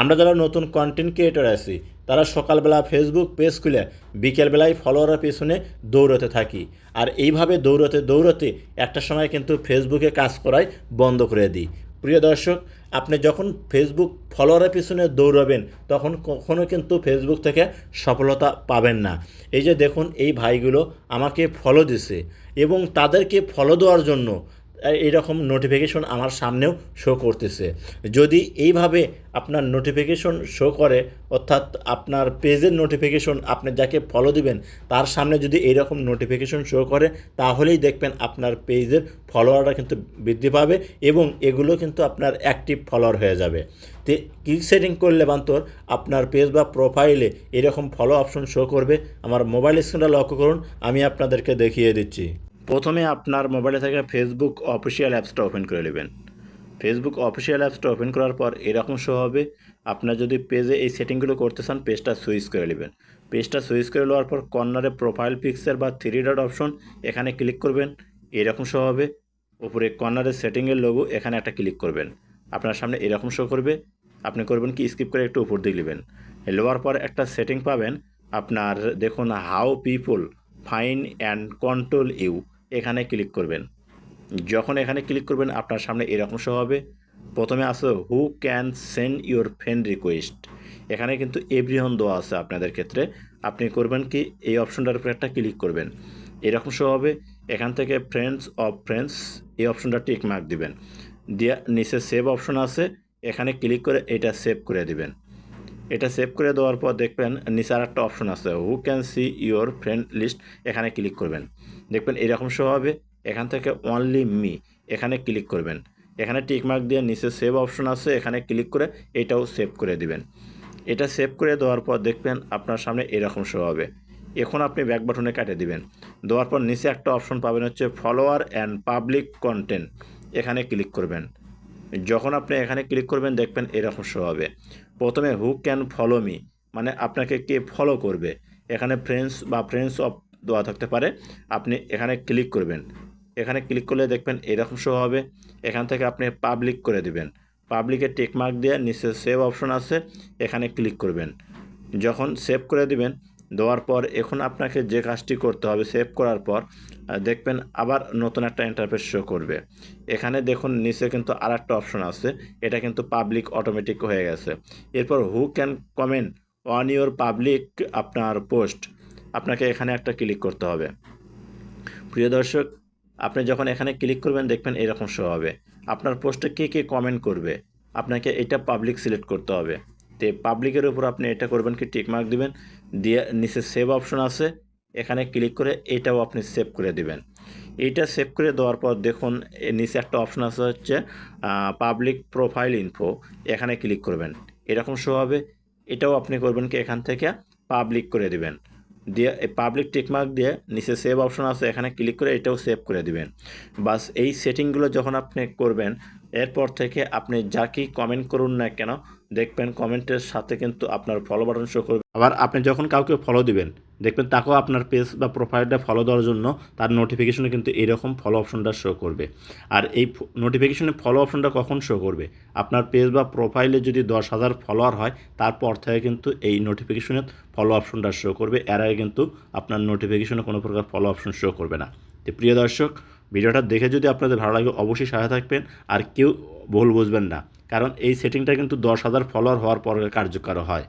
আমরা যারা নতুন কন্টেন্ট ক্রিয়েটর আছি, তারা সকালবেলা ফেসবুক পেজ খুলে বিকেলবেলায় ফলোয়ারের পেছনে দৌড়তে থাকি। আর এইভাবে দৌড়তে দৌড়তে একটা সময় কিন্তু ফেসবুকে কাজ করাই বন্ধ করে দিই। প্রিয় দর্শক, আপনি যখন ফেসবুক ফলোয়ারের পিছনে দৌড়াবেন, তখন কখনো কিন্তু ফেসবুক থেকে সফলতা পাবেন না। এই যে দেখুন, এই ভাইগুলো আমাকে ফলো দিছে এবং তাদেরকে ফলো দেওয়ার জন্য এইরকম নোটিফিকেশন আমার সামনেও শো করতেছে। যদি এইভাবে আপনার নোটিফিকেশন শো করে, অর্থাৎ আপনার পেজের নোটিফিকেশন আপনি যাকে ফলো দিবেন, তার সামনে যদি এইরকম নোটিফিকেশন শো করে, তাহলেই দেখবেন আপনার পেজের ফলোয়াররা কিন্তু বৃদ্ধি পাবে এবং এগুলো কিন্তু আপনার অ্যাক্টিভ ফলোয়ার হয়ে যাবে। তো কী সেটিং করলে বান্তর আপনার পেজ বা প্রোফাইলে এরকম ফলো অপশন শো করবে। আমার মোবাইল স্ক্রিনটা লক্ষ্য করুন, আমি আপনাদেরকে দেখিয়ে দিচ্ছি। প্রথমে আপনার মোবাইলে থেকে ফেসবুক অফিসিয়াল অ্যাপসটা ওপেন করে নেবেন। ফেসবুক অফিসিয়াল অ্যাপসটা ওপেন করার পর এরকম শো হবে, আপনার যদি পেজে এই সেটিংগুলো করতে চান পেজটা সুইচ করে নেবেন। পেজটা সুইচ করে নেওয়ার পর কর্নারে প্রোফাইল পিকচার বা থ্রি ডট অপশন এখানে ক্লিক করবেন, এরকম শো হবে। উপরে কর্নারে সেটিংয়ের লোগো এখানে একটা ক্লিক করবেন। আপনার সামনে এরকম শো করবে, আপনি করবেন কি স্কিপ করে একটু উপর দিকে নেবেন। নেওয়ার পর একটা সেটিং পাবেন, আপনার দেখুন how people find and control you এখানে ক্লিক করবেন। যখন এখানে ক্লিক করবেন, আপনার সামনে এরকম শো হবে। প্রথমে আছে who can send your friend request এখানে কিন্তু এভরিহন দেওয়া আছে আপনাদের ক্ষেত্রে। আপনি করবেন কি, এই অপশনটার উপরে একটা ক্লিক করবেন। এরকম শো হবে, এখান থেকে ফ্রেন্ডস অফ ফ্রেন্ডস এই অপশনটা টিক মার্ক দিবেন। দিয়ে, নিচে সেভ অপশন আছে, এখানে ক্লিক করে এটা সেভ করে দিবেন। এটা সেভ করে দেওয়ার পর দেখবেন নিচে আর একটা অপশন আছে। Who can see your friend list এখানে ক্লিক করবেন। দেখবেন এরকম শো হবে। এখান থেকে অনলি মি এখানে ক্লিক করবেন। এখানে টিকমার্ক দিয়ে নিচে সেভ অপশন আছে। এখানে ক্লিক করে এটাও সেভ করে দিবেন। এটা সেভ করে দেওয়ার পর দেখবেন আপনার সামনে এরকম শো হবে। এখন আপনি ব্যাক বাটনে কাটে দিবেন। দেওয়ার পর নিচে একটা অপশন পাবেন হচ্ছে ফলোয়ার অ্যান্ড পাবলিক কন্টেন্ট এখানে ক্লিক করবেন। যখন আপনি এখানে ক্লিক করবেন দেখবেন এরকম শো হবে। প্রথমে হু ক্যান ফলো মি মানে আপনাকে কে ফলো করবে। এখানে ফ্রেন্ডস বা ফ্রেন্ডস অফ দেওয়া থাকতে পারে। আপনি এখানে ক্লিক করবেন। এখানে ক্লিক করলে দেখবেন এরকম শো হবে। এখান থেকে আপনি পাবলিক করে দেবেন। পাবলিকে টেকমার্ক দিয়ে নিচে সেভ অপশন আছে। এখানে ক্লিক করবেন। যখন সেভ করে দিবেন দেওয়ার পর এখন আপনাকে যে কাজটি করতে হবে সেভ করার পর দেখবেন আবার নতুন একটা ইন্টারফেস শো করবে। এখানে দেখুন, নিচে কিন্তু আর একটা অপশন আছে, এটা কিন্তু পাবলিক অটোমেটিক হয়ে গেছে। এরপর who can comment on your public আপনার পোস্ট আপনাকে এখানে একটা ক্লিক করতে হবে। প্রিয় দর্শক, আপনি যখন এখানে ক্লিক করবেন, দেখবেন এরকম শো হবে। আপনার পোস্টে কে কে কমেন্ট করবে? আপনাকে এটা পাবলিক সিলেক্ট করতে হবে। তো পাবলিকের উপর আপনি এটা করবেন কি টিকমার্ক দিবেন, দিয়ে নিচে সেভ অপশন আছে, এখানে ক্লিক করে এটাও আপনি সেভ করে দিবেন। এইটা সেভ করে দেওয়ার পর দেখুন নিচে একটা অপশন আছে হচ্ছে পাবলিক প্রোফাইল ইনফো এখানে ক্লিক করবেন। এরকম শো হবে, এটাও আপনি করবেন কি এখান থেকে পাবলিক করে দিবেন। দিয়ে পাবলিক টিকমার্ক দিয়ে নিচে সেভ অপশন আছে, এখানে ক্লিক করে এটাও সেভ করে দিবেন। বাস এই সেটিংগুলো যখন আপনি করবেন এরপর থেকে আপনি যাকেই কমেন্ট করুন না কেন, দেখবেন কমেন্টের সাথে কিন্তু আপনার ফলো বাটন শো করবে। আবার আপনি যখন কাউকে ফলো দিবেন, দেখবেন তাকেও আপনার পেজ বা প্রোফাইলটা ফলো দেওয়ার জন্য তার নোটিফিকেশনে কিন্তু এরকম ফলো অপশনটা শো করবে। আর এই নোটিফিকেশনে ফলো অপশনটা কখন শো করবে? আপনার পেজ বা প্রোফাইলে যদি দশ হাজার ফলোয়ার হয়, তারপর থেকে কিন্তু এই নোটিফিকেশনে ফলো অপশনটা শো করবে। এর আগে কিন্তু আপনার নোটিফিকেশনে কোনো প্রকার ফলো অপশন শো করবে না। তো প্রিয় দর্শক ভিডিওটা দেখে যদি আপনাদের ভালো লাগে অবশ্যই সাহায্য থাকবেন, আর কেউ ভুল বুঝবেন না। কারণ এই সেটিংটা কিন্তু দশ হাজার ফলোয়ার হওয়ার পরে কার্যকর হয়।